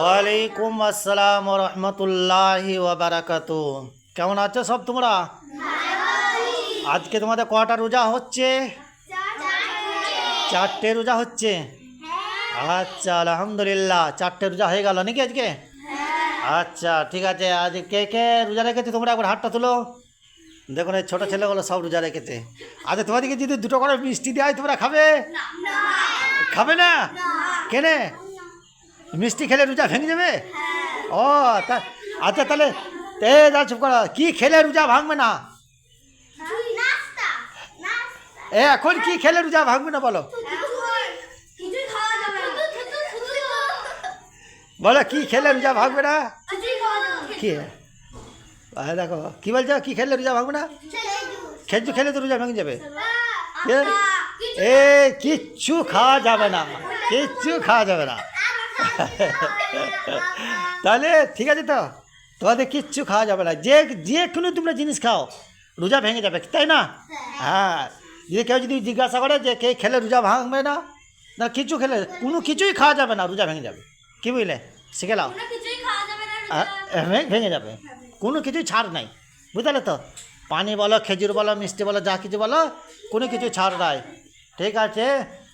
ওয়ালাইকুম আসসালাম রহমতুল্লাহি ওবারাকাতু কেমন আছো সব তোমরা? আজকে তোমাদের কটা রোজা হচ্ছে? চারটে রোজা হচ্ছে? আচ্ছা আলহামদুলিল্লাহ। চারটে রোজা হয়ে গেল নাকি আজকে? আচ্ছা ঠিক আছে। আজ কে কে রোজা রেখেছে তোমরা একবার হাতটা তুলো। দেখুন এই ছোটো ছেলেগুলো সব রোজা রেখেছে। আচ্ছা তোমাদেরকে যদি দুটো করে মিষ্টি দেওয়া হয় তোমরা খাবে? খাবে না। কেনে? মিষ্টি খেলে রোজা ভেঙে যাবে? ও তা আচ্ছা তাহলে এ যা চুপ করো কি খেলে রোজা ভাঙবে না? এ এখন কি খেলে রোজা ভাঙবে না বলো? বলো কি খেলে রোজা ভাঙবে না? কি? আরে দেখো কি বলছো? কি খেলে রোজা ভাঙবে না? খেজু খেলে তো রোজা ভেঙে যাবে। এ, এ কিচ্ছু খাওয়া যাবে না। কিচ্ছু খাওয়া যাবে না। তাহলে ঠিক আছে তো? তোমাদের কিচ্ছু খাওয়া যাবে না। যে যে কোনো তোমরা জিনিস খাও রোজা ভেঙে যাবে তাই না? হ্যাঁ। যদি কেউ যদি জিজ্ঞাসা করে যে কে খেলে রোজা ভাঙবে না না কিছু খেলে কোনো কিছুই খাওয়া যাবে না রোজা ভেঙে যাবে। কি বুঝলে? শিখে নাও। ভেঙে যাবে। কোনো কিছুই ছাড় নাই। বুঝলে তো? পানি বলো খেজুর বলো মিষ্টি বলো যা কিছু বলো কোনো কিছু ছাড় নাই। ঠিক আছে?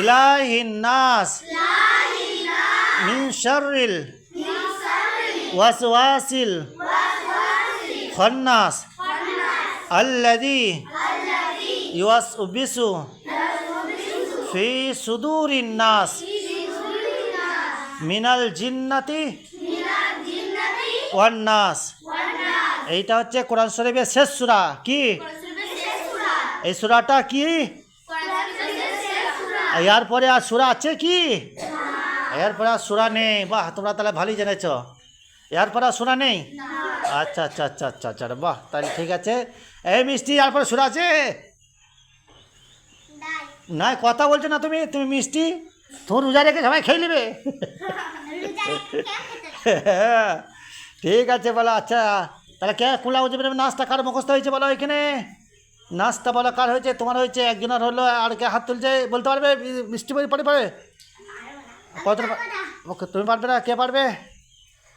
ইলাহিন নাস মিন শাররিল ওয়াসওয়াসিল খন্নাস আল্লাযী ইউয়াসবিসু ফি সুদুরিন নাস মিনাল জিন্নাতি ওয়ান নাস। এইটা হচ্ছে কোরআন শরীফের শেষ সুরা। কি? এই সূরাটা কি? এর পরে আর সুরা আছে কি? এর পরে আর সুরা নেই। বাহ, তোমরা তাহলে ভালোই জেনেছ। এর পরে আর সুরা নেই? আচ্ছা আচ্ছা আচ্ছা আচ্ছা আচ্ছা বাহ, তাহলে ঠিক আছে। এই মিষ্টি এর পরে সূরা আছে? না কথা বলছো না তুমি? তুমি মিষ্টি? তুমি রোজা রেখে সবাই খেয়ে নেবে? ঠিক আছে, বলো আচ্ছা তাহলে কে কুলা উজবে নাচটা কার মুখস্থ হয়েছে বলো এখানে? নাচটা বলো কার হয়েছে? তোমার হয়েছে একজনের হলো আর কে হাত তুলছে বলতে পারবে? মিষ্টি বই পড়ে পড়ে? কত ওকে তুমি পারবে না? কে পারবে?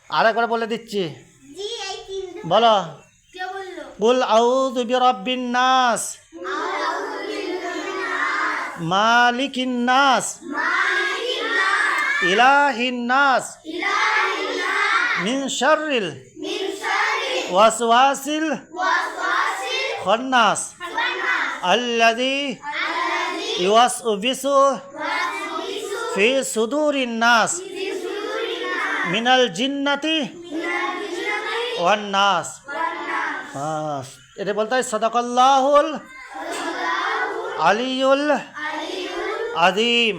আর একবার বলে দিচ্ছি। বলো। কুল আউযু বিরাব্বিন নাস। মালিকিন নাস। ইলাহিন নাস। মিন শাররিল। ওয়াসওয়াসিল। খন্নাস আল্লাযী ইউওয়াসউবিসু ফি সুদুরিন নাস মিনাল জিন্নাতি ওয়ান নাস এটা বলতে হয় সদাকাল্লাহুল আলিউল আদিম.